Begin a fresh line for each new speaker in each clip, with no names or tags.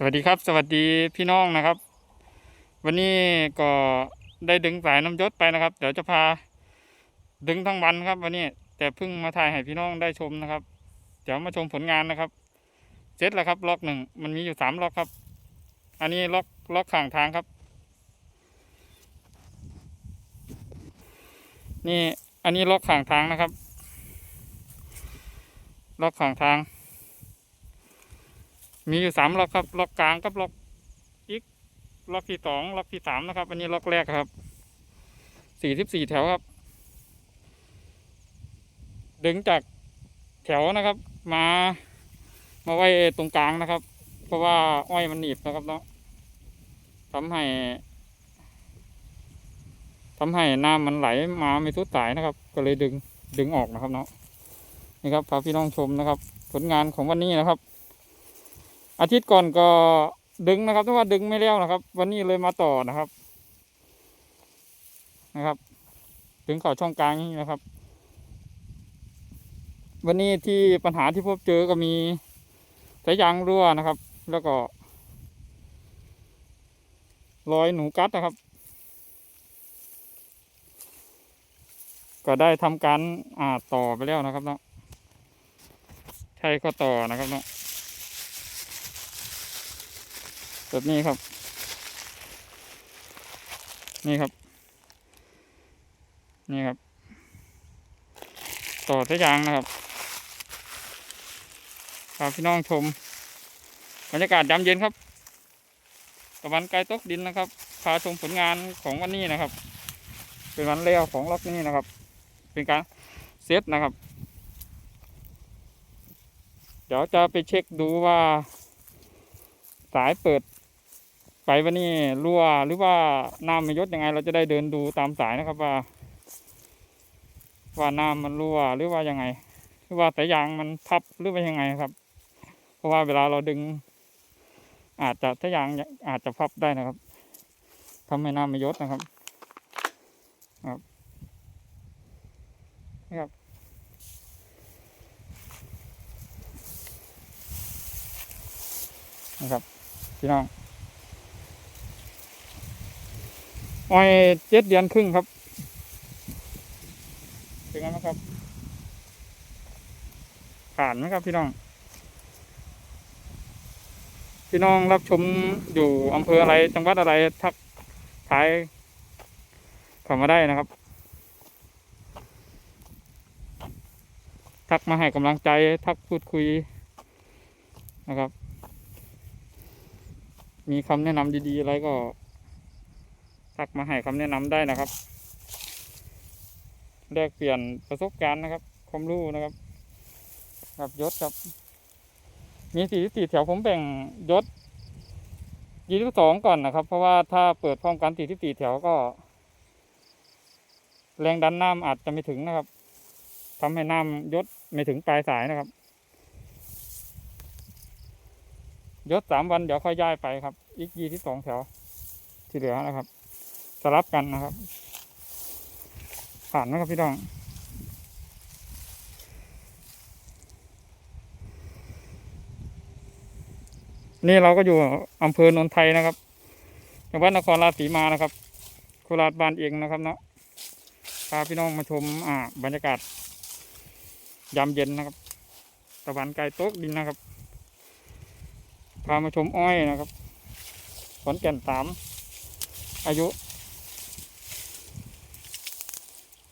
สวัสดีครับ สวัสดีพี่น้องนะครับ วันนี้ก็ได้ดึงสายน้ำยศไปนะครับ เดี๋ยวจะพาดึงทั้งวันครับ วันนี้แต่เพิ่งมาถ่ายให้พี่น้องได้ชมนะครับ เดี๋ยวมาชมผลงานนะครับเสร็จแล้วครับ ล็อกหนึ่งมันมีอยู่สามล็อกครับ อันนี้ล็อกล็อกข้างทางครับ นี่อันนี้ล็อกข้างทางนะครับ ล็อกข้างทาง มีอยู่สามล็อกครับล็อกกลางกับล็อกอีกล็อกที่สองล็อกที่สามนะครับ อันนี้ล็อกแรกครับสี่สิบสี่แถวครับ ดึงจากแถวนะครับ มามาไว้ตรงกลางนะครับ เพราะว่าอ้อยมันหนีบนะครับเนาะทำให้ทำให้น้ำมันไหลมาไม่สุดสายนะครับ ก็เลยดึงดึงออกนะครับเนาะนี่ครับพาพี่น้องชมนะครับ ผลงานของวันนี้นะครับ อาทิตย์ก่อนก็ดึงนะครับแต่ว่าดึงไม่แล้วนะครับ วันนี้เลยมาต่อนะครับ นะครับ ถึงเข่าช่องกลางนี่นะครับ วันนี้ที่ปัญหาที่พบเจอก็มีสายยางรั่วนะครับ แล้วก็รอยหนูกัดนะครับ ก็ได้ทำการอ่าต่อไปแล้วนะครับเนาะใช่ก็ต่อนะครับเนาะ แบบนี้ครับ นี่ครับ นี่ครับ ต่อสายยางนะครับพาพี่น้องชมบรรยากาศยามเย็นครับตะวันไกลตกดินนะครับพาชมผลงานของวันนี้นะครับ เป็นวันเลี้ยวของล็อกนี้นะครับ เป็นการเซตนะครับ เดี๋ยวจะไปเช็คดูว่า สายเปิด ไปวันนี้รั่วหรือว่าน้ำมันยศยังไง เราจะได้เดินดูตามสายนะครับว่า ว่าน้ำมันรั่วหรือว่ายังไง หรือว่าสายยางมันพับหรือว่ายังไงครับ เพราะว่าเวลาเราดึง อาจจะสายยางอาจจะพับได้นะครับทำให้น้ำมันยศนะครับ ครับนี่ครับนะครับพี่น้อง อ้อยเจ็ดเดือนครึ่งครับเป็นไงบ้างครับผ่านไหมครับพี่น้อง พี่น้องรับชมอยู่อำเภออะไรจังหวัดอะไรทักทายเข้ามาได้นะครับ ทักมาให้กำลังใจทักพูดคุยนะครับ มีคำแนะนำดีๆ อะไรก็ ทักมาให้คำแนะนำได้นะครับแลกเปลี่ยนประสบการณ์นะครับความรู้นะครับกับยศครับ มีสี่สี่แถวผมแบ่งยศยี่สิบสองก่อนนะครับ เพราะว่าถ้าเปิดพร้อมกันสี่สิบสี่แถวก็ แรงดันน้ำอาจจะไม่ถึงนะครับทำให้น้ำยศไม่ถึงปลายสายนะครับ ยศสามวันเดี๋ยวค่อยย้ายไปครับ อีกยี่ที่สองแถวที่เหลือนะครับ สลับกันนะครับ ผ่านนะครับพี่น้องนี่เราก็อยู่อำเภอโนนไทยนะครับจังหวัดนครราชสีมานะครับโคราชบ้านเองนะครับเนาะพาพี่น้องมาชมอ่าบรรยากาศยามเย็นนะครับ ตะวันไกลโต๊ะดินนะครับ พามาชมอ้อยนะครับขอนแก่นสามอายุ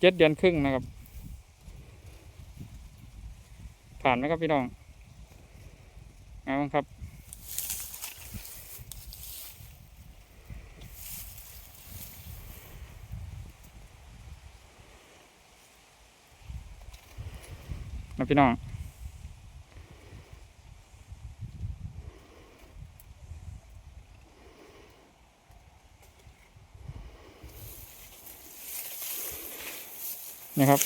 เจ็ดเดือนครึ่งนะครับ ผ่านไหมครับพี่น้องไงบ้างครับ นะพี่น้อง นะครับ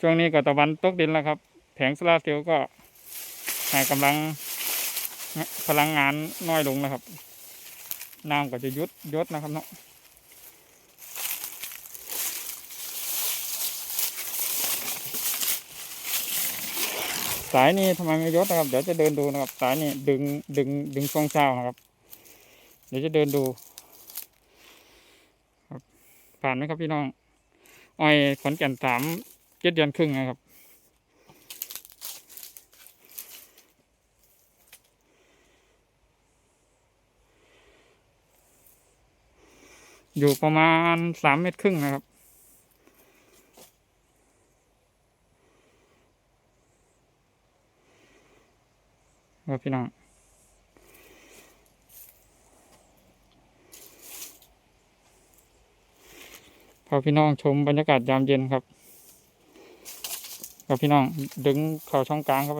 ช่วงนี้ก็ตะวันตกดินแล้วครับ แผงโซลาเซลล์ก็ห้กำลังพลังงานน้อยลงนะครับน้ำก็จะยุดยดนะครับเนาะ สายนี้ทำไมไม่ยศนะครับ เดี๋ยวจะเดินดูนะครับ สายนี้ดึงดึงดึงช่วงเช้านะครับ เดี๋ยวจะเดินดูครับผ่านไหมครับพี่น้องอ้อยขอนแก่นสามเจ็ดเดือนครึ่งนะครับอยู่ประมาณสามเมตรครึ่งนะครับ ครับพี่น้องพาพี่น้องชมบรรยากาศยามเย็นครับครับพี่น้องดึงเข่าช่องกลางครับ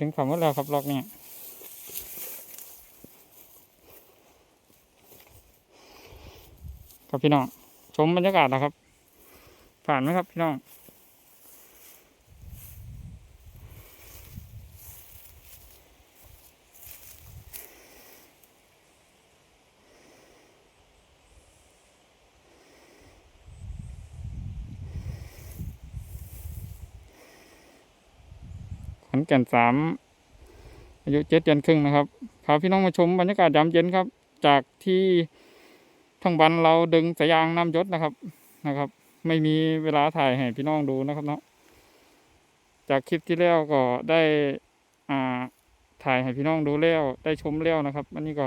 ดึงเข่าหมดแล้วครับล็อกเนี่ยครับพี่น้องชมบรรยากาศนะครับ ผ่านไหมครับพี่น้อง ขอนแก่นสามอายุเจ็ดเดือนครึ่งนะครับพาพี่น้องมาชมบรรยากาศยามเย็นครับ จากที่ทั้งวันเราดึงสายยางน้ำยศนะครับนะครับ ไม่มีเวลาถ่ายให้พี่น้องดูนะครับเนาะจากคลิปที่แล้วก็ได้อ่าถ่ายให้พี่น้องดูแล้วได้ชมแล้วนะครับอันนี้ก็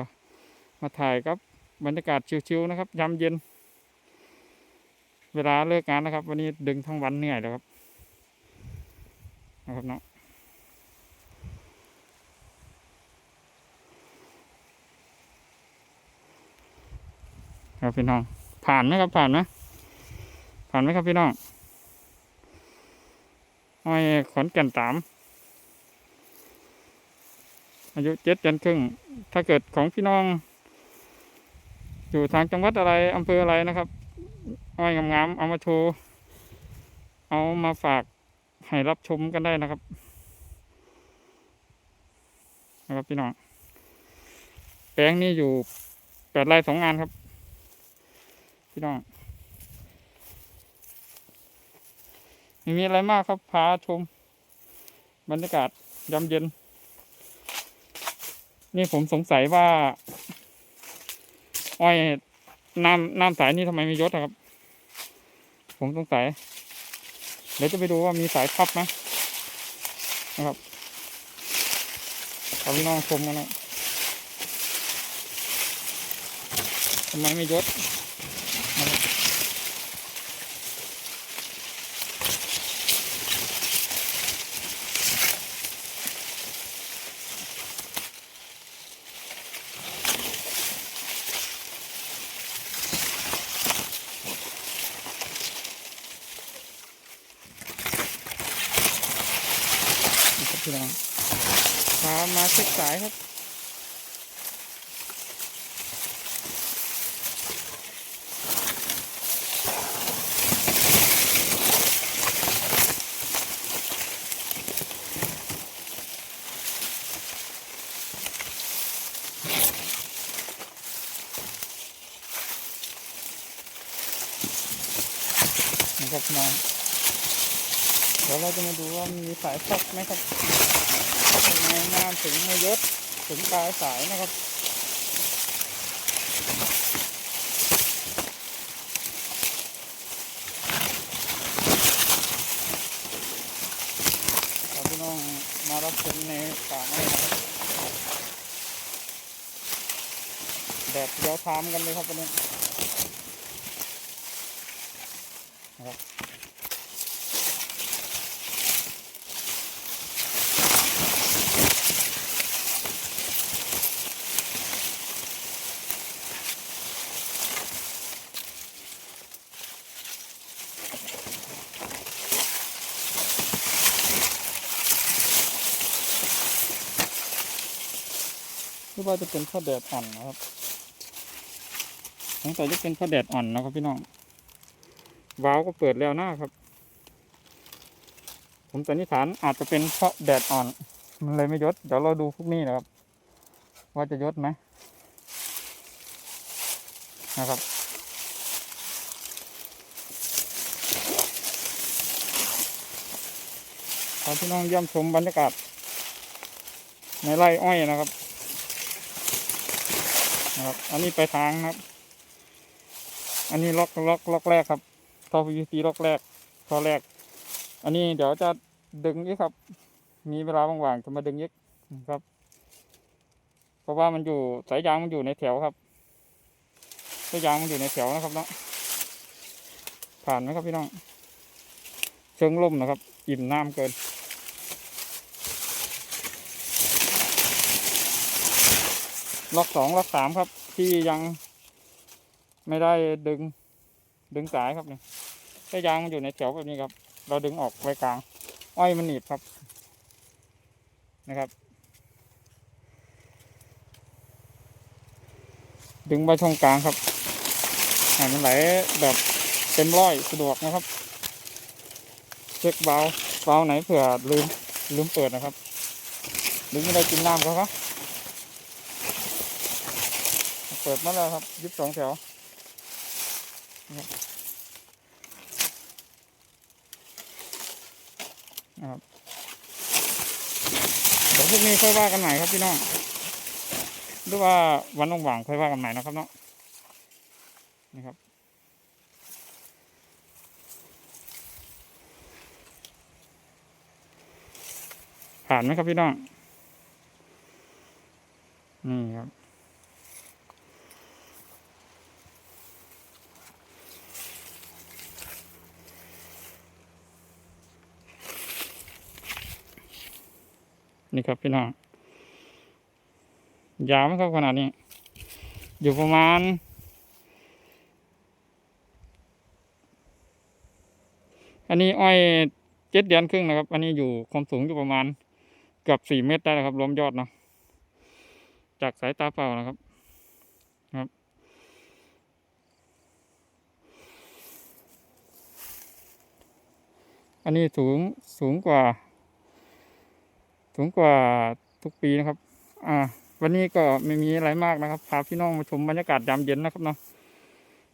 มาถ่ายครับบรรยากาศชิวๆนะครับยามเย็น เวลาเลิกงานนะครับ วันนี้ดึงทั้งวันเหนื่อยแล้วครับนะครับเนาะ ครับพี่น้อง ผ่านไหมครับผ่านไหมผ่านไหมครับพี่น้องอ้อยขอนแก่นสามอายุเจ็ดเดือนครึ่ง ถ้าเกิดของพี่น้อง อยู่ทางจังหวัดอะไรอำเภออะไรนะครับอ้อยงามๆเอามาโชว์เอามาฝากให้รับชมกันได้นะครับนะครับพี่น้อง แปลงนี้อยู่แปดไร่สองงานครับ พี่น้องไม่มีอะไรมากครับพาชม บรรยากาศยามเย็น นี่ผมสงสัยว่า อ้อยน้ำน้ำสายนี่ทำไมไม่ยศครับ ผมสงสัยเดี๋ยวจะไปดูว่ามีสายพับไหมนะครับเอาพี่น้องชมกันนะทำไมไม่ยศ พี่น้องพามาเช็คสายครับนะครับพี่น้อง เดี๋ยวเราจะมาดูว่ามีสายพักไหมครับทำไมน้ำถึงไม่ยศถึงปลายสายนะครับเราพี่น้องมารับชมในป่าไม้นะครับแดดเดียวทามกันเลยครับวันนี้นะครับ หรือว่าจะเป็นข้าวแดดอ่อนนะครับสงสัยจะเป็นข้าวแดดอ่อนนะครับพี่น้องวาล์วก็เปิดแล้วหนะครับ ผมสันนิษฐานอาจจะเป็นเพราะแดดอ่อน มันเลยไม่ยศเดี๋ยวเราดูพวกนี้นะครับ ว่าจะยศไหมนะครับคพาพี่น้องเยี่ยมชมบรรยากาศในไร่อ้อยนะครับ นะครับ อันนี้ไปทางครับ อันนี้ล็อกล็อกล็อกแรกครับท่อ PVC ล็อกแรกท่อแรก อันนี้เดี๋ยวจะดึงอีกครับ มีเวลาว่างๆจะมาดึงอีกนะครับ เพราะว่ามันอยู่สายยางมันอยู่ในแถวครับสายยางมันอยู่ในแถวนะครับเนาะผ่านไหมครับพี่น้อง เชิงล่มนะครับ อิ่มน้ำเกิน ล็อกสองล็อกสามครับ ที่ยังไม่ได้ดึง ดึงสายครับเนี่ยถ้ายางมันอยู่ในแถวแบบนี้ครับ เราดึงออกไว้กลาง อ้อยมันหนีบครับ นะครับ ดึงไปช่องกลางครับหันไหลแบบเต็มร้อยสะดวกนะครับ เช็คเบาล์เบาล์ไหนเผื่อลืมลืมเปิดนะครับหรือไม่ได้กินน้ำเขาครับ เปิดมาแล้วครับยิบสองแถวนะครับนะครับเดี๋ยวพรุ่งนี้ค่อยว่ากันใหม่ครับพี่น้องหรือว่าวันว่างๆค่อยว่ากันใหม่นะครับเนาะนี่ครับผ่านไหมครับพี่น้องนี่ครับ นี่ครับพี่น้องยาวไหมครับขนาดนี้ อยู่ประมาณอันนี้อ้อยเจ็ดเดือนครึ่งนะครับ อันนี้อยู่ความสูงอยู่ประมาณเกือบสี่เมตรได้แล้วครับรวมยอดเนาะจากสายตาเปล่านะครับครับ อันนี้สูงสูงกว่า สูงกว่าทุกปีนะครับ อ่า วันนี้ก็ไม่มีอะไรมากนะครับ พาพี่น้องมาชมบรรยากาศยามเย็นนะครับเนาะ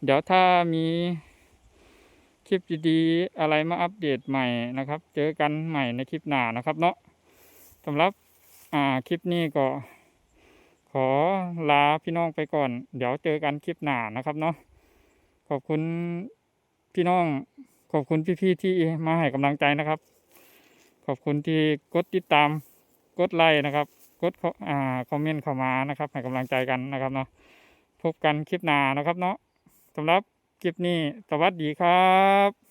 เดี๋ยวถ้ามีคลิปดีๆอะไรมาอัปเดตใหม่นะครับ เจอกันใหม่ในคลิปหน้านะครับ เนาะสำหรับอ่าคลิปนี้ก็ ขอลาพี่น้องไปก่อน เดี๋ยวเจอกันคลิปหน้านะครับเนาะ ขอบคุณพี่น้อง ขอบคุณพี่ๆที่มาให้กำลังใจนะครับ ขอบคุณที่กดติดตาม กดไลค์นะครับ กดอ่าคอมเมนต์เข้ามานะครับให้กำลังใจกันนะครับเนาะพบกันคลิปหน้านะครับเนาะสำหรับคลิปนี้สวัสดีครับ